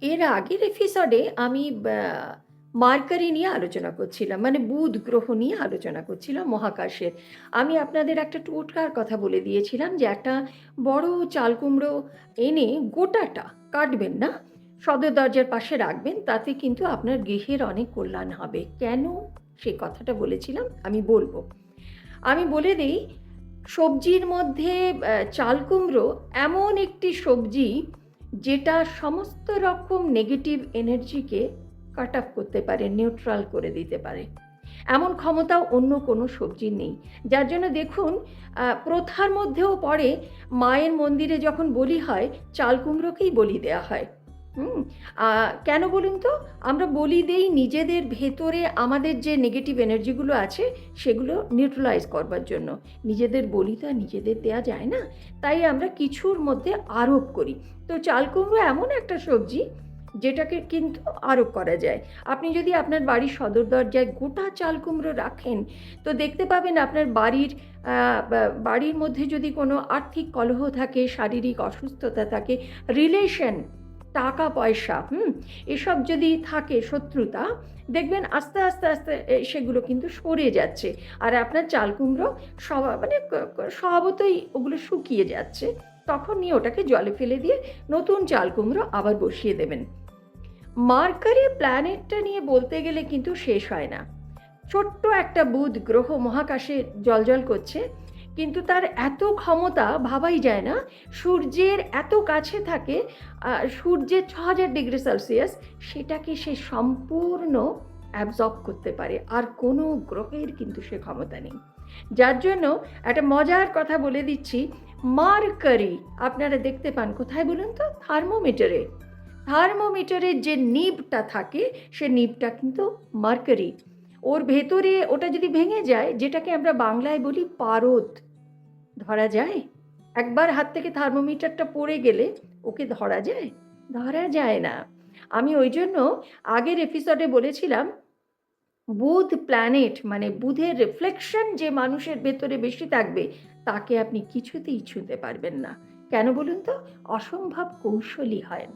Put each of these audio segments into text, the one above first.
এর আগের এপিসোডে আমি মার্কারি নিয়ে আলোচনা করছিলাম। মানে বুধ গ্রহ নিয়ে আলোচনা করছিলাম মহাকাশের। আমি আপনাদের একটা টোটকার কথা বলে দিয়েছিলাম যে একটা বড় চালকুমড়ো এনে গোটাটা কাটবেন না। সদর দরজার পাশে রাখবেন। তাতে কিন্তু আপনার গৃহের অনেক কল্যাণ হবে। কেন? সে কথাটা বলেছিলাম। আমি বলব। আমি বলে দিই, সবজির মধ্যে চালকুমড়ো এমন একটি সবজি যেটা সমস্ত রকম নেগেটিভ এনার্জিকে কাট অফ করতে পারে, নিউট্রাল করে দিতে পারে। এমন ক্ষমতাও অন্য কোনো সবজি নেই। যার জন্য দেখুন প্রথার মধ্যেও পড়ে মায়ের মন্দিরে যখন বলি হয় চাল কুমড়োকেই বলি দেওয়া হয়। হুম? কেন বলুন তো? আমরা বলি দেই নিজেদের ভেতরে আমাদের যে নেগেটিভ এনার্জিগুলো আছে সেগুলো নিউট্রালাইজ করবার জন্য। নিজেদের বলি তো নিজেদের দেয়া যায় না। তাই আমরা কিছুর মধ্যে আরোপ করি। তো চাল কুমড়ো এমন একটা সবজি যেটাকে কিন্তু আরোপ করা যায়। আপনি যদি আপনার বাড়ির সদর দরজায় গোটা চাল কুমড়ো রাখেন তো দেখতে পাবেন আপনার বাড়ির বাড়ির মধ্যে যদি কোনো আর্থিক কলহ থাকে, শারীরিক অসুস্থতা থাকে, রিলেশন, টাকা পয়সা, হুম? এসব যদি থাকে শত্রুতা দেখবেন আস্তে, আস্তে, আস্তে সেগুলো কিন্তু সরে যাচ্ছে। আর আপনার চাল কুমড়ো স্বভা মানে স্বভাবতই ওগুলো শুকিয়ে যাচ্ছে। তখনই ওটাকে জলে ফেলে দিয়ে নতুন চাল কুমড়ো আবার বসিয়ে দেবেন। মার্কারি প্ল্যানেটটা নিয়ে বলতে গেলে কিন্তু শেষ হয় না। ছোট্ট একটা বুধ গ্রহ মহাকাশে জ্বলজ্বল করছে। কিন্তু তার এত ক্ষমতা ভাবাই যায় না। সূর্যের এত কাছে থাকে সূর্যের ৬০০০ ডিগ্রি সেলসিয়াস সেটাকে সে সম্পূর্ণ অ্যাবজর্ব করতে পারে। আর কোনো গ্রহের কিন্তু সে ক্ষমতা নেই। যার জন্য একটা মজার কথা বলে দিচ্ছি, মার্কারি আপনারা দেখতে পান কোথায় বলুন তো? থার্মোমিটারে। থার্মোমিটারের যে নিবটা থাকে সে নিবটা কিন্তু মার্কারি। ওর ভেতরে ওটা যদি ভেঙে যায় যেটাকে আমরা বাংলায় বলি পারদ, ধরা যায়? একবার হাত থেকে থার্মোমিটারটা পড়ে গেলে ওকে ধরা যায়? ধরা যায় না। আমি ওই জন্য আগের এপিসোডে বলেছিলাম বুধ প্ল্যানেট মানে বুধের রিফ্লেকশন যে মানুষের ভেতরে বেশি থাকবে তাকে আপনি কিছুতেই ছুঁতে পারবেন না। কেন বলুন তো? অসম্ভব কৌশলী হয়।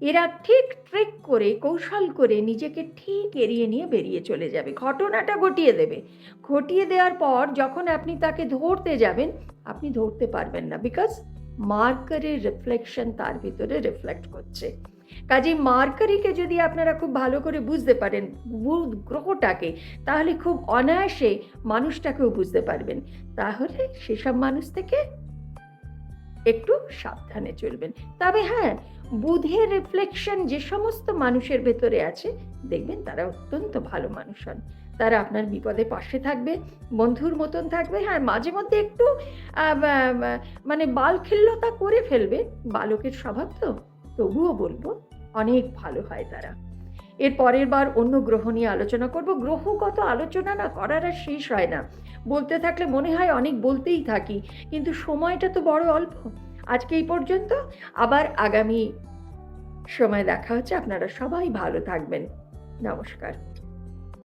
এরা ঠিক ট্রিক করে, কৌশল করে নিজেকে ঠিক এড়িয়ে নিয়ে বেরিয়ে চলে যাবে। ঘটনাটা ঘটিয়ে দেবে। ঘটিয়ে দেওয়ার পর যখন আপনি তাকে ধরতে যাবেন, আপনি ধরতে পারবেন না। বিকজ মার্কারির রিফ্লেকশন তার ভিতরে রিফ্লেক্ট করছে। কাজেই মার্কারিকে যদি আপনারা খুব ভালো করে বুঝতে পারেন, বুধ গ্রহটাকে তাহলে খুব অনায়াসে মানুষটাকেও বুঝতে পারবেন। তাহলে সেসব মানুষ থেকে একটু সাবধানে চলবেন। তবে হ্যাঁ, বুধের রিফ্লেকশন যে সমস্ত মানুষের ভেতরে আছে দেখবেন তারা অত্যন্ত ভালো মানুষ হন। তারা আপনার বিপদে পাশে থাকবে, বন্ধুর মতন থাকবে। হ্যাঁ, মাঝে মধ্যে একটু মানে বালখিল্যতা করে ফেলবে। বালকের স্বভাব তো। তবুও বলব অনেক ভালো হয় তারা। এর পরের বার অন্য গ্রহ নিয়ে আলোচনা করব। গ্রহগত আলোচনা না করার আর শেষ হয় না। বলতে থাকলে মনে হয় অনেক বলতেই থাকি। কিন্তু সময়টা তো বড় অল্প। আজকে এই পর্যন্ত। আবার আগামী সময় দেখা হচ্ছে। আপনারা সবাই ভালো থাকবেন। নমস্কার।